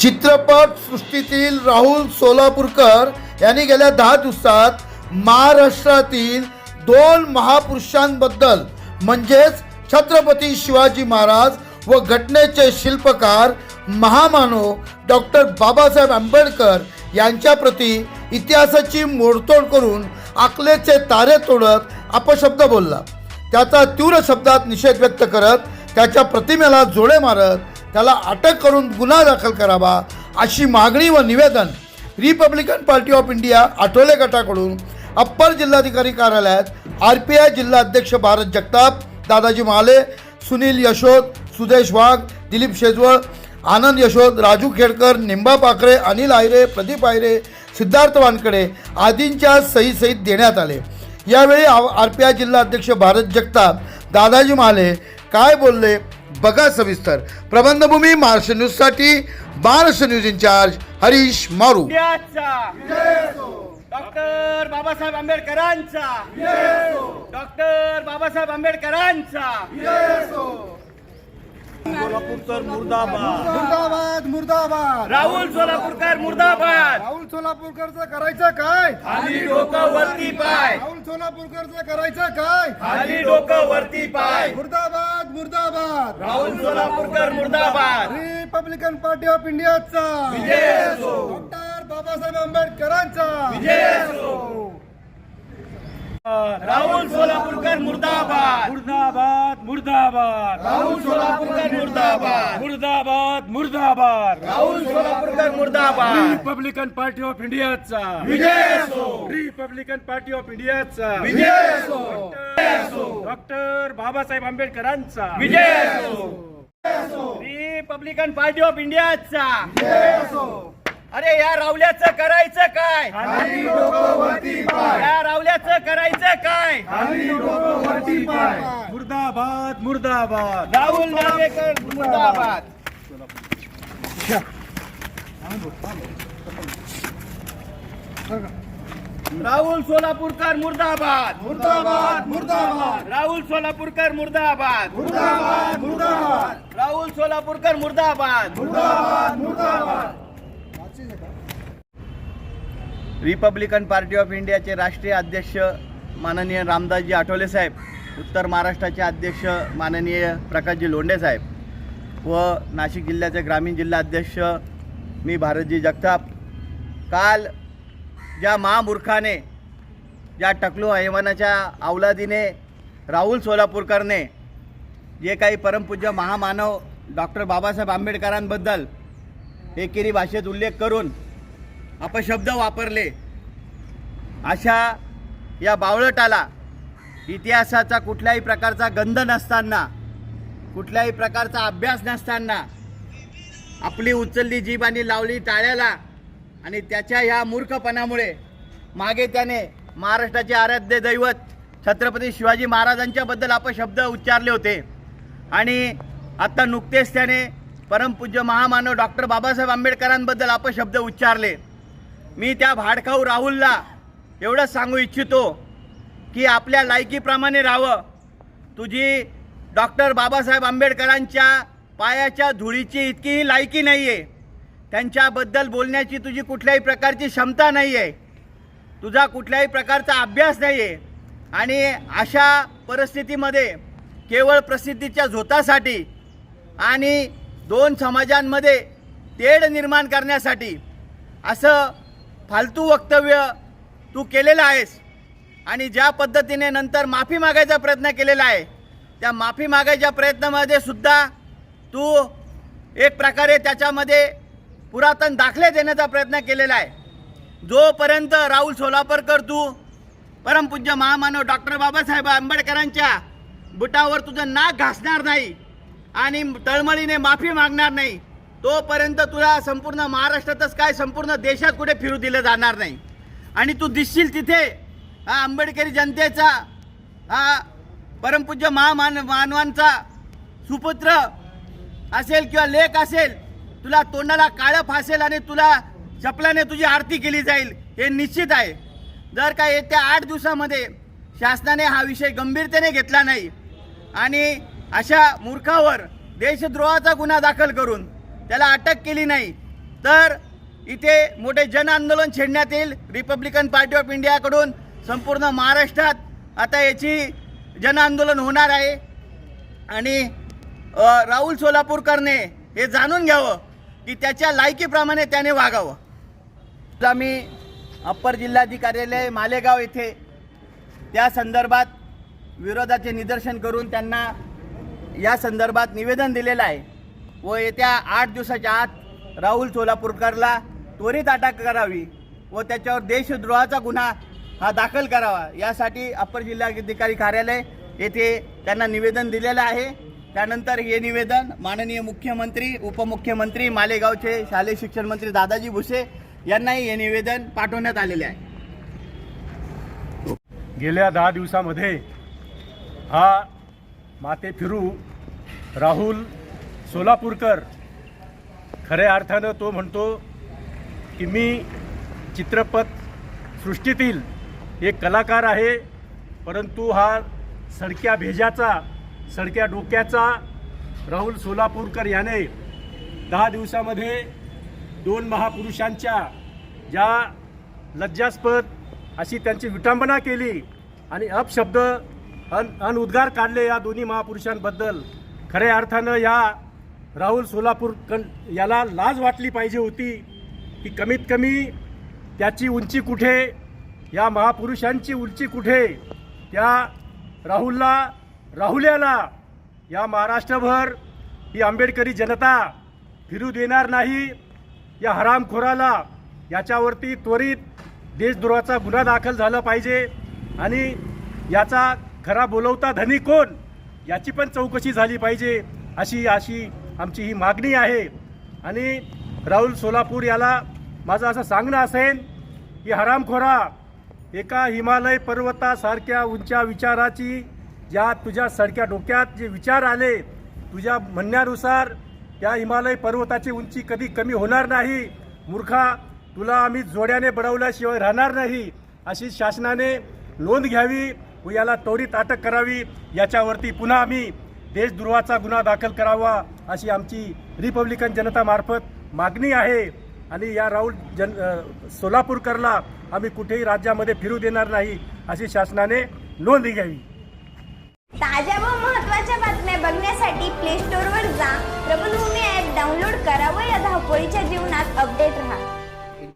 चित्रपट सृष्टीतील राहुल सोलापूरकर यांनी गेल्या दहा दिवसात महाराष्ट्रातील दोन महापुरुषांबद्दल म्हणजेच छत्रपती शिवाजी महाराज व घटनेचे शिल्पकार महामानव डॉक्टर बाबासाहेब आंबेडकर यांच्या प्रती इतिहासाची मोडतोड करून आकलेचे तारे तोडत अपशब्द बोलला. त्याचा तीव्र शब्दात निषेध व्यक्त करत त्याच्या प्रतिमेला जोडे मारत त्याला अटक करून गुन्हा दाखल करावा अशी मागणी व निवेदन Republican party of India Athawale गटाकडून अप्पर जिल्हाधिकारी कार्यालयात आर पी आय जिल्हा अध्यक्ष भारत जगताप दादाजी महाले सुनील यशोद सुदेश वाघ दिलीप शेजवळ आनंद यशोद राजू खेडकर निंबा पाखरे अनिल आयरे प्रदीप आयरे सिद्धार्थ वानकडे आदींच्या सही सहित देण्यात आले. यावेळी आर पी आय जिल्हा अध्यक्ष भारत जगताप दादाजी महाले काय बोलले? बघा सविस्तर. प्रबंधभूमी महाराष्ट्र न्यूजसाठी महाराष्ट्र न्यूज इन्चार्ज हरीश मारू. डॉक्टर बाबासाहेब आंबेडकरांचा. डॉक्टर बाबासाहेब आंबेडकरांचा. सोलापूरकर मुर्दाबाद. मुर्दाबाद मुर्दाबाद. राहुल सोलापूरकर मुर्दाबाद. राहुल सोलापूरकरचं करायचं काय? खाली डोकं वरती पाय. राहुल सोलापूरकरचं करायचं काय? खाली डोकं वरती पाय. मुर्दाबाद. मुर्दाबाद राहुल सोलापूरकर मुर्दाबाद. रिपब्लिकन पार्टी ऑफ इंडियाचा. डॉक्टर बाबासाहेब आंबेडकरांचा. राहुल सोलापूरकर मुर्दाबाद. मुर्दाबाद मुर्दाबाद. राहुल सोलापूरकर मुर्दाबाद. मुर्दाबाद मुर्दाबाद. राहुल सोलापूरकर मुर्दाबाद. रिपब्लिकन पार्टी ऑफ इंडियाचा. विजय असो. रिपब्लिकन पार्टी ऑफ इंडियाचा. विजय असो. डॉक्टर बाबासाहेब आंबेडकरांचा. विजय असो. रिपब्लिकन पार्टी ऑफ इंडियाचा. अरे या रावल्याचं करायचं काय? या रावल्याचं करायचं काय? मुर्दाबाद मुर्दाबाद. राहुल नार्वेकर मुर्दाबाद. राहुल सोलापूरकर मुर्दाबाद. मुर्दाबाद. सोलापूरकर मुर्दाबाद. मुर्दाबाद मुर्दाबाद. राहुल सोलापूरकर मुर्दाबाद. मुर्दाबाद मुर्दाबाद. रिपब्लिकन पार्टी ऑफ इंडियाचे राष्ट्रीय अध्यक्ष माननीय रामदासजी आठवले साहेब उत्तर महाराष्ट्राचे अध्यक्ष माननीय प्रकाशजी लोंढे साहेब व नाशिक जिल्ह्याचे ग्रामीण जिल्हा अध्यक्ष मी भारतजी जगताप. काल ज्या महामूर्खाने ज्या टकलू हैवानाच्या अवलादीने राहुल सोलापूरकरने जे काही परमपूज्य महामानव डॉक्टर बाबासाहेब आंबेडकरांबद्दल एकेरी भाषेत उल्लेख करून अपशब्द वापरले अशा या बावळटाला इतिहासाचा कुठल्याही प्रकारचा गंध नसताना कुठल्याही प्रकारचा अभ्यास नसताना आपली उचलली जीभ आणि लावली टाळ्याला आणि त्याच्या ह्या मूर्खपणामुळे मागे त्याने महाराष्ट्राचे आराध्य दैवत छत्रपती शिवाजी महाराजांच्याबद्दल आपण शब्द उच्चारले होते. आणि आत्ता नुकतेच त्याने परमपूज्य महामानव डॉक्टर बाबासाहेब आंबेडकरांबद्दल आपण शब्द उच्चारले. मी त्या भाडखाऊ राहुलला एवढंच सांगू इच्छितो की आपल्या लायकीप्रमाणे राहावं. तुझी डॉक्टर बाबासाहेब आंबेडकरांच्या पायाच्या धुळीची इतकीही लायकी नाही आहे त्यांच्याबद्दल बोलण्याची तुझी कुठल्याही प्रकारची क्षमता नाही आहे तुझा कुठल्याही प्रकारचा अभ्यास नाही आहे आणि अशा परिस्थितीमध्ये केवळ प्रसिद्धीच्या झोतासाठी आणि दोन समाजांमध्ये तेढ निर्माण करण्यासाठी असं फालतू वक्तव्य तू केलेलं आहेस आणि ज्या पद्धतीने नंतर माफी मागायचा प्रयत्न केलेला आहे त्या माफी मागायच्या प्रयत्नामध्ये सुद्धा तू एक प्रकारे त्याच्यामध्ये पुरातन दाखले देण्याचा प्रयत्न केलेला आहे. जोपर्यंत राहुल सोलापरकर तू परमपूज्य महामानव डॉक्टर बाबासाहेब आंबेडकरांच्या बुटावर तुझं नाक घासणार नाही आणि तळमळीने माफी मागणार नाही तोपर्यंत तुला संपूर्ण महाराष्ट्रातच काय संपूर्ण देशात कुठे फिरू दिलं जाणार नाही. आणि तू दिसशील तिथे आंबेडकरी जनतेचा हा परमपूज्य महामान मानवांचा सुपुत्र असेल किंवा लेख असेल तुला तोंडाला काळं फासेल आणि तुला चपलाने तुझी आरती केली जाईल हे निश्चित आहे. जर का येत्या आठ दिवसामध्ये शासनाने हा विषय गंभीरतेने घेतला नाही आणि अशा मूर्खावर देशद्रोहाचा गुन्हा दाखल करून त्याला अटक केली नाही तर इथे मोठे जन आंदोलन छेडण्यात येईल. रिपब्लिकन पार्टी ऑफ इंडियाकडून संपूर्ण महाराष्ट्रात आता याची जन आंदोलन होणार आहे. आणि राहुल सोलापूरकरने हे जाणून घ्यावं की त्याच्या लायकीप्रमाणे त्याने वागावं. आम्ही अप्पर जिल्हाधिकार्यालय मालेगाव येथे त्या संदर्भात विरोधाचे निदर्शन करून त्यांना या संदर्भात निवेदन दिलेलं आहे. व येत्या आठ दिवसाच्या आत राहुल सोलापूरकरला त्वरित अटक करावी व त्याच्यावर देशद्रोहाचा गुन्हा हा दाखल करावा यासाठी अप्पर जिल्हाधिकारी कार्यालय येथे त्यांना निवेदन दिलेलं आहे. त्यानंतर हे निवेदन माननीय मुख्यमंत्री उपमुख्यमंत्री मालेगावचे शालेय शिक्षण मंत्री दादाजी भुसे यांनाही हे निवेदन पाठवण्यात आलेले आहे. गेल्या दहा दिवसामध्ये हा माते फिरू राहुल सोलापूरकर खऱ्या अर्थानं तो म्हणतो की मी चित्रपट सृष्टीतील एक कलाकार आहे परंतु हा सडक्या भेजाचा सडक्या डोक्याचा राहुल सोलापूरकर याने दहा दिवसामध्ये दोन महापुरुषांच्या ज्या लज्जास्पद अशी त्यांची विटंबना केली आणि अपशब्द अन अनउद्गार काढले या दोन्ही महापुरुषांबद्दल. खऱ्या अर्थानं या राहुल सोलापूर कन याला लाज वाटली पाहिजे होती की कमीत कमी त्याची उंची कुठे या महापुरुषांची उंची कुठे त्या राहुलला राहुल्याला या महाराष्ट्रभर ही आंबेडकरी जनता फिरू देणार नाही या हरामखोराला याच्यावरती त्वरित देशद्रोहाचा गुन्हा दाखल झाला पाहिजे आणि याचा खरा बोलवता धनी कोण याची पण चौकशी झाली पाहिजे अशी अशी आमची ही मागणी आहे. आणि राहुल सोलापूर याला माझं असं सांगणं असेल की हरामखोरा एका हिमालय पर्वतासारख्या उंच्या विचाराची ज्या तुझ्या सडक्या डोक्यात जे विचार आले तुझ्या म्हणण्यानुसार त्या हिमालय पर्वताची उंची कधी कमी होणार नाही मूर्खा. तुला आम्ही जोड्याने बडवल्याशिवाय राहणार नाही. अशी शासनाने नोंद घ्यावी व याला त्वरित अटक करावी. याच्यावरती पुन्हा आम्ही देशद्रोहाचा गुन्हा दाखल करावा अशी आमची रिपब्लिकन जनतामार्फत मागणी आहे. आणि या राहुल जन सोलापूरकरला आम्ही कुठेही राज्यामध्ये फिरू देणार नाही अशी शासनाने नोंद घ्यावी. ताज्या व महत्त्वाच्या बातम्या बघण्यासाठी प्ले स्टोअरवर जा. प्रबलभूमी ॲप डाउनलोड करा व या धावपळीच्या जीवनात अपडेट राहा.